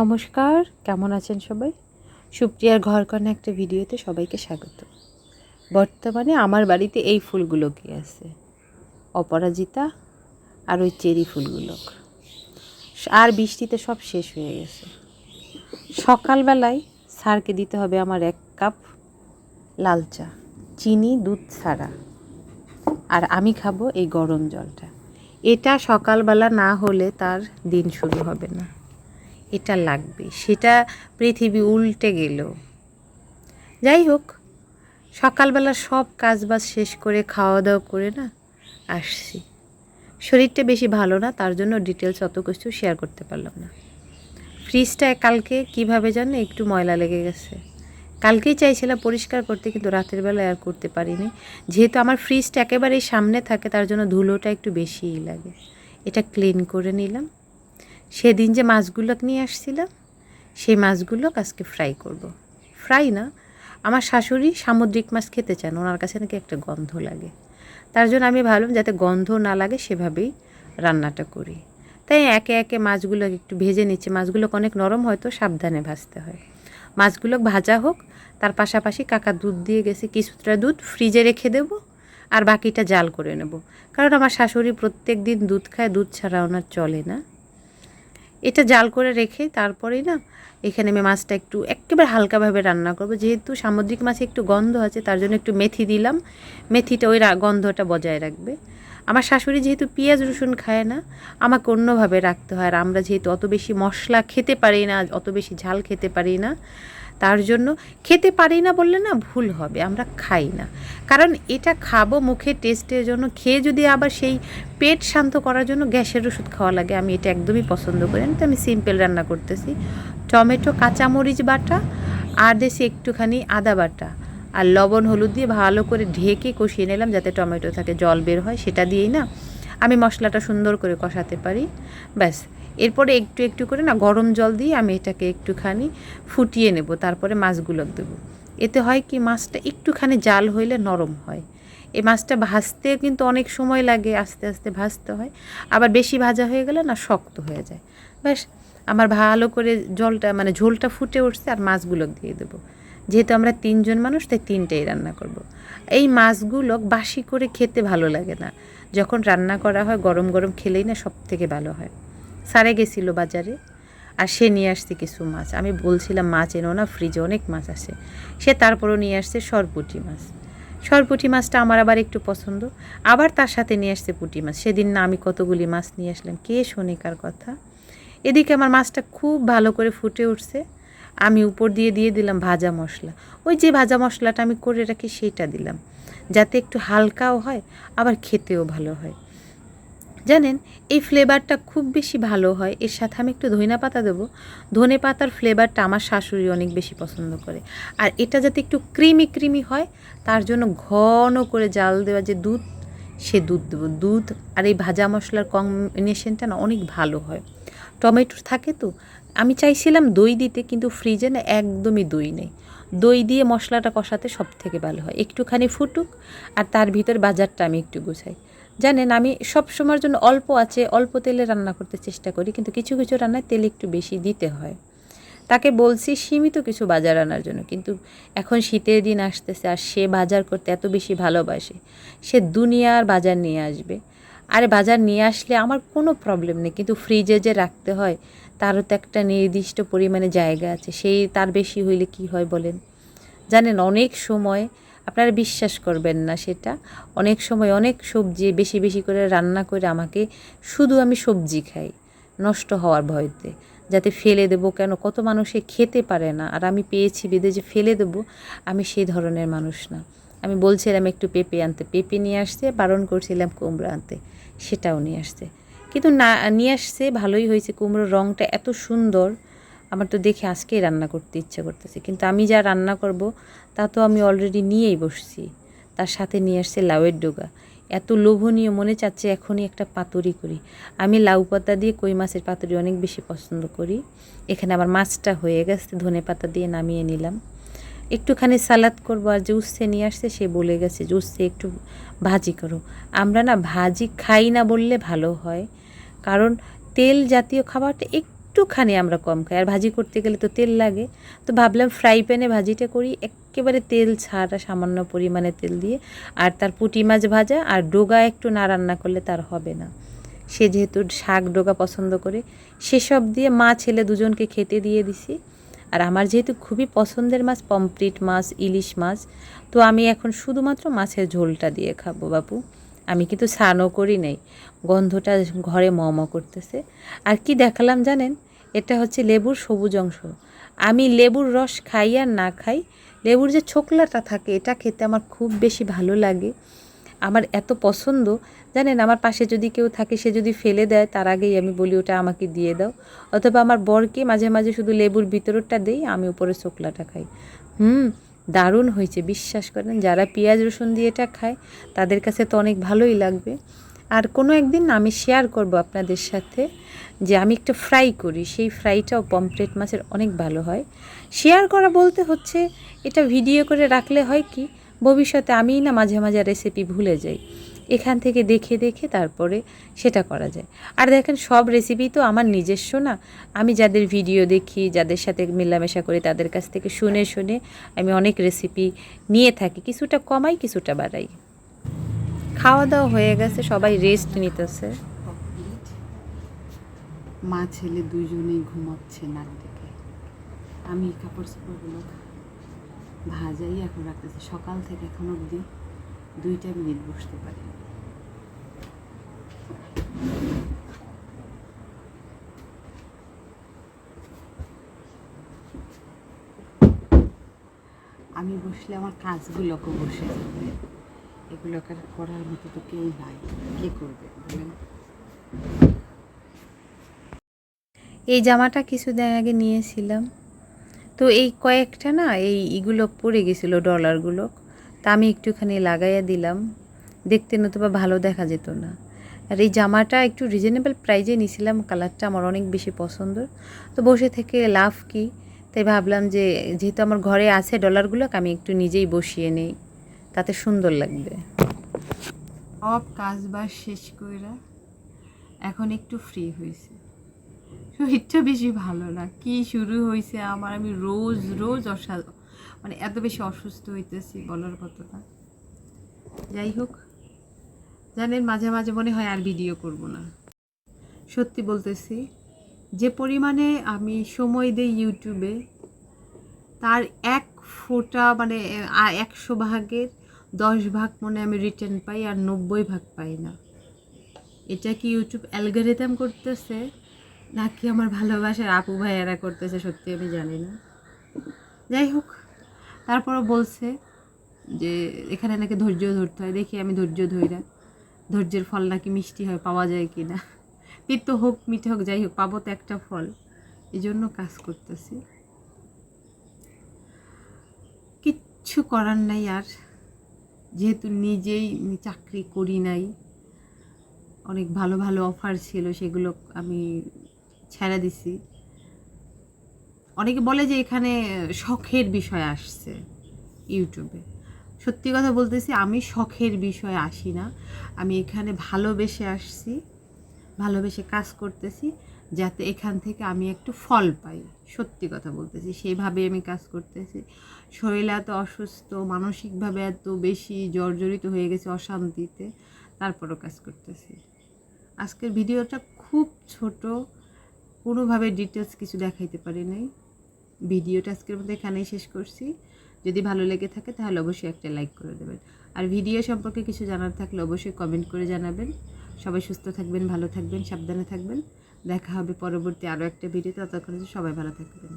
নমস্কার, কেমন আছেন সবাই? সুপ্রিয়ার ঘর কর্ণে একটা ভিডিওতে সবাইকে স্বাগত। বর্তমানে আমার বাড়িতে এই ফুলগুলো কি আছে? অপরাজিতা আর ওই চেরি ফুলগুলো। আর বৃষ্টিতে সব শেষ হয়ে গেছে। সকালবেলায় স্যারকে দিতে হবে আমার এক কাপ লাল চা, চিনি, দুধ ছাড়া। আর আমি খাব এই গরম জলটা। এটা সকালবেলা না হলে তার দিন শুরু হবে না। এটা লাগবে, সেটা পৃথিবী উল্টে গেল। যাই হোক, সকালবেলা সব কাজবাজ শেষ করে খাওয়া দাওয়া করে না, আসছি। শরীরটা বেশি ভালো না, তার জন্য ডিটেলস অত কিছু শেয়ার করতে পারলাম না। ফ্রিজটা কালকে কীভাবে জানে, একটু ময়লা লেগে গেছে। কালকেই চাইছিলাম পরিষ্কার করতে, কিন্তু রাতের বেলায় আর করতে পারিনি। যেহেতু আমার ফ্রিজটা একেবারেই সামনে থাকে, তার জন্য ধুলোটা একটু বেশিই লাগে। এটা ক্লিন করে নিলাম। সেদিন যে মাছগুলো নিয়ে আসছিলাম, সেই মাছগুলো আজকে ফ্রাই করব। ফ্রাই না, আমার শাশুড়ি সামুদ্রিক মাছ খেতে চান, ওনার কাছে নাকি একটা গন্ধ লাগে। তার জন্য আমি ভাবলাম যাতে গন্ধ না লাগে সেভাবেই রান্নাটা করি। তাই একে একে মাছগুলো একটু ভেজে নিচ্ছে। মাছগুলো অনেক নরম হয়তো সাবধানে ভাজতে হয়। মাছগুলো ভাজা হোক, তার পাশাপাশি কাকা দুধ দিয়ে গেছে কিছুটা দুধ ফ্রিজে রেখে দেব আর বাকিটা জাল করে নেব। কারণ আমার শাশুড়ি প্রত্যেক দিন দুধ খায়, দুধ ছাড়া ওনার চলে না। এটা জাল করে রেখে তারপরেই না এখানে আমি মাছটা একটু একেবারে হালকাভাবে রান্না করব। যেহেতু সামুদ্রিক মাছে একটু গন্ধ আছে, তার জন্য একটু মেথি দিলাম। মেথিটা ওই গন্ধটা বজায় রাখবে। আমার শাশুড়ি যেহেতু পেঁয়াজ, রসুন খায় না, আমাকে অন্যভাবে রাখতে হয়। আর আমরা যেহেতু অত বেশি মশলা খেতে পারি না, অত বেশি ঝাল খেতে পারি না তার জন্য খেতে পারি না বললে না ভুল হবে, আমরা খাই না। কারণ এটা খাব মুখে টেস্টের জন্য, খেয়ে যদি আবার সেই পেট শান্ত করার জন্য গ্যাসের ওষুধ খাওয়া লাগে, আমি এটা একদমই পছন্দ করি না। তো আমি সিম্পল রান্না করতেছি। টমেটো, কাঁচামরিচ বাটা, আর দেশে একটুখানি আদা বাটা, আর লবণ, হলুদ দিয়ে ভালো করে ঢেকে কষিয়ে নিলাম যাতে টমেটো থাকে জল বের হয়, সেটা দিয়েই না আমি মশলাটা সুন্দর করে কষাতে পারি। ব্যাস এরপরে একটু একটু করে না গরম জল দিয়ে আমি এটাকে একটুখানি ফুটিয়ে নেব, তারপরে মাছগুলো দেবো। এতে হয় কি মাছটা একটুখানি জাল হইলে নরম হয়। এই মাছটা ভাজতে কিন্তু অনেক সময় লাগে, আস্তে আস্তে ভাজতে হয়। আবার বেশি ভাজা হয়ে গেলে না শক্ত হয়ে যায়। ব্যাস, আমার ভালো করে জলটা মানে ঝোলটা ফুটে উঠছে আর মাছগুলো দিয়ে দেবো। যেহেতু আমরা তিনজন মানুষ, তাই তিনটেই রান্না করব। এই মাছগুলো বাসি করে খেতে ভালো লাগে না। যখন রান্না করা হয় গরম গরম খেলেই না সব থেকে ভালো হয়। সারে গেছিল বাজারে আর সে নিয়ে আসছে কিছু মাছ। আমি বলছিলাম, মাছ এনো না ফ্রিজে অনেক মাছ আসে সে তারপরও নিয়ে আসছে সরপুটি মাছ। সরপুটি মাছটা আমার আবার একটু পছন্দ। আবার তার সাথে নিয়ে আসছে পুঁটি মাছ। সেদিন না আমি কতগুলি মাছ নিয়ে আসলাম, কে শোনে কার কথা? এদিকে আমার মাছটা খুব ভালো করে ফুটে উঠছে। আমি উপর দিয়ে দিয়ে দিলাম ভাজা মশলা। ওই যে ভাজা মশলাটা আমি করে রাখি সেইটা দিলাম। যাতে একটু হালকাও হয়, আবার খেতেও ভালো হয়। জানেন, এই ফ্লেভারটা খুব বেশি ভালো হয়। এর সাথে আমি একটু ধনিয়া পাতা দেবো। ধনে পাতার ফ্লেভারটা আমার শাশুড়ি অনেক বেশি পছন্দ করে। আর এটা যাতে একটু ক্রিমি ক্রিমি হয়, তার জন্য ঘন করে জাল দেওয়া যে দুধ, সে দুধ দেবো। দুধ আর এই ভাজা মশলার কম্বিনেশনটা না অনেক ভালো হয়। টমেটো থাকে তো, আমি চাইছিলাম দই দিতে, কিন্তু ফ্রিজে না একদমই দই নেই। দই দিয়ে মশলাটা কষাতে সব থেকে ভালো হয়। একটুখানি ফুটুক আর তার ভিতর বাজারটা আমি একটু গুছাই। জানেন, আমি সব সময়ের জন্য অল্প আছে, অল্প তেলে রান্না করতে চেষ্টা করি, কিন্তু কিছু কিছু রান্নায় তেল একটু বেশি দিতে হয়। তাকে বলছি, সীমিত কিছু বাজার আনার জন্য, কিন্তু এখন শীতের দিন আসতেছে আর সে বাজার করতে এত বেশি ভালোবাসে। সে দুনিয়ার বাজার নিয়ে আসবে। আরে বাজার নিয়ে আসলে আমার কোনো প্রবলেম নেই, কিন্তু ফ্রিজে যে রাখতে হয়, তারও তো একটা নির্দিষ্ট পরিমাণে জায়গা আছে, সেই তার বেশি হইলে কি হয় বলেন? জানেন, অনেক সময় আপনারা বিশ্বাস করবেন না সেটা। অনেক সময় অনেক সবজি বেশি বেশি করে রান্না করে আমাকে শুধু আমি সবজি খাই, নষ্ট হওয়ার ভয়তে। যাতে ফেলে দেবো কেন? কত মানুষে খেতে পারে না। আর আমি পেয়েছি বেঁধে যে ফেলে দেবো, আমি সেই ধরনের মানুষ না। আমি বলছিলাম একটু পেঁপে আনতে। পেঁপে নিয়ে আসতে বারণ করছিলাম কুমড়ো আনতে। সেটাও নিয়ে আসতে কিন্তু না, নিয়ে আসছে, ভালোই হয়েছে। কুমড়োর রঙটা এত সুন্দর। আমার তো দেখে আজকেই রান্না করতে ইচ্ছা করতেছে। কিন্তু আমি যা রান্না করব, তা তো আমি অলরেডি নিয়েই বসছি। তার সাথে নিয়ে আসছে লাউয়ের ডোগা। এত লোভনীয়, মনে চাচ্ছে এখনই একটা পাতুরি করি। আমি লাউ পাতা দিয়ে কই মাছের পাতুরি অনেক বেশি পছন্দ করি। এখানে আমার মাছটা হয়ে গেছে, ধনে পাতা দিয়ে নামিয়ে নিলাম। একটুখানি সালাদ করব আর যে উচ্ছে নিয়ে আসছে, সে বলে গেছে যে উচ্ছে একটু ভাজি করো। আমরা না ভাজি খাই না বললে ভালো হয়। কারণ তেল জাতীয় খাবারটা একটু একটুখানি আমরা কম খাই। আর ভাজি করতে গেলে তো তেল লাগে। তো ভাবলাম ফ্রাই প্যানে ভাজিটা করি। একেবারে তেল ছাড়া, সামান্য পরিমাণে তেল দিয়ে। আর তার পুঁটি মাছ ভাজা আর ডোগা একটু না রান্না করলে তার হবে না। সে যেহেতু শাক, ডোগা পছন্দ করে। সেসব দিয়ে মা, ছেলে দুজনকে খেতে দিয়ে দিছি। আর আমার যেহেতু খুবই পছন্দের মাছ পমপ্লিট মাছ, ইলিশ মাছ, তো আমি এখন শুধুমাত্র মাছের ঝোলটা দিয়ে খাব বাপু। আমি কিন্তু স্নানও করি নাই। গন্ধটা ঘরে মম করতেছে। আর কি দেখালাম জানেন? এটা হচ্ছে লেবুর সবুজ অংশ। আমি লেবুর রস খাই আর না খাই, লেবুর যে ছোকলাটা থাকে, এটা খেতে আমার খুব বেশি ভালো লাগে। আমার এত পছন্দ, জানেন, আমার পাশে যদি কেউ থাকে, সে যদি ফেলে দেয়, তার আগেই আমি বলি, ওটা আমাকে দিয়ে দাও। অথবা আমার বরকে মাঝে মাঝে শুধু লেবুর ভিতরটা দেই, আমি উপরে চোকলাটা খাই। হুম, দারুণ হয়েছে, বিশ্বাস করেন। যারা পেঁয়াজ রসুন দিয়ে এটা খায়, তাদের কাছে তো অনেক ভালোই লাগবে। আর কোনো একদিন আমি শেয়ার করব আপনাদের সাথে যে আমি একটু ফ্রাই করি। সেই ফ্রাইটাও পমফ্রেট মাছের অনেক ভালো হয়। শেয়ার করা বলতে হচ্ছে, এটা ভিডিও করে রাখলে হয় কি, ভবিষ্যতে আমিই না মাঝে মাঝে রেসিপি ভুলে যাই। এখান থেকে দেখে দেখে তারপরে সেটা করা যায়। আর দেখেন, সব রেসিপি তো আমার নিজস্ব না। আমি যাদের ভিডিও দেখি, যাদের সাথে মেলামেশা করি, তাদের কাছ থেকে শুনে শুনে আমি অনেক রেসিপি নিয়ে থাকি। কিছুটা কমাই, কিছুটা বাড়াই। খাওয়া দাওয়া হয়ে গেছে, সবাই রেস্ট নিতেছে। মা, ছেলে দুজনেই ঘুমাচ্ছে নাক ডেকে। আমি কাপড় চোপড়গুলো ভাজাই এখন রাখতেছি। সকাল থেকে এখন অবধি দুইটা মিনিট বসতে পারি আমি বসলে আমার কাজগুলোকে বসে যাবে। এগুলোকে আর করার মতো তো কেউ নাই। কে করবে, বলেন? এই জামাটা কিছুদিন আগে নিয়েছিলাম। তো এই কয়েকটা না, এই ইগুলো পড়ে গেছিল ডলারগুলো তা আমি একটুখানি লাগাইয়া দিলাম। দেখতে নতুবা ভালো দেখা যেত না। আর এই জামাটা একটু রিজনেবল প্রাইজে নিয়েছিলাম কালারটা আমার অনেক বেশি পছন্দ। তো বসে থেকে লাভ কি? তাই ভাবলাম যে, যেহেতু আমার ঘরে আছে ডলারগুলো আমি একটু নিজেই বসিয়ে নেই। তাতে সুন্দর লাগবে। সব কাজ বাজ শেষ কইরা এখন একটু ফ্রি হয়েছে শরীরটা বেশি ভালো না। কি শুরু হয়েছে আমার? আমি রোজ রোজ অসা মানে এত বেশি অসুস্থ হইতেছি বলার কথা না। যাই হোক, জানেন মাঝে মাঝে মনে হয় আর ভিডিও করব না। সত্যি বলতেছি, যে পরিমাণে আমি সময় দেই ইউটিউবে তার এক ফোঁটা মানে একশো ভাগের দশ ভাগ মনে আমি রিটার্ন পাই আর নব্বই ভাগ পাই না। এটা কি ইউটিউব অ্যালগোরিদম করতেছে? নাকি আমার ভালোবাসার আপু ভাইয়ারা করতেছে? সত্যি আমি জানি না। যাই হোক, তারপরও বলছে যে এখানে নাকি ধৈর্য ধরতে হয়। দেখি আমি ধৈর্য ধইরা, ধৈর্যের ফল নাকি মিষ্টি হয়, পাওয়া যায় কি না তিক্ত হোক, মিঠে হোক, যাই হোক, পাবো তো একটা ফল। এই জন্য কাজ করতেছি। কিচ্ছু করার নাই আর। যেহেতু নিজেই চাকরি করি নাই, অনেক ভালো ভালো অফার ছিল, সেগুলো আমি ছেড়ে দিছি। অনেকে বলে যে এখানে শখের বিষয় আসছে ইউটিউবে। সত্যি কথা বলতেছি, আমি শখের বিষয়ে আসি না। আমি এখানে ভালোবেসে আসছি, ভালোবেসে কাজ করতেছি, যাতে এখান থেকে আমি একটু ফল পাই। সত্যি কথা বলতেছি সেইভাবে আমি কাজ করতেছি। শরীর এত অসুস্থ, মানসিকভাবে এত বেশি জর্জরিত হয়ে গেছে অশান্তিতে, তারপরও কাজ করতেছি। আজকের ভিডিওটা খুব ছোট, কোনোভাবে ডিটেলস কিছু দেখাইতে পারি নাই। ভিডিওটা আজকের মধ্যে এখানেই শেষ করছি। যদি ভালো লেগে থাকে তাহলে অবশ্যই একটা লাইক করে দেবেন। আর ভিডিও সম্পর্কে কিছু জানার থাকলে অবশ্যই কমেন্ট করে জানাবেন। সবাই সুস্থ থাকবেন, ভালো থাকবেন, সাবধানে থাকবেন। দেখা হবে পরবর্তী আরও একটা ভিডিওতে। ততক্ষণ সবাই ভালো থাকবেন।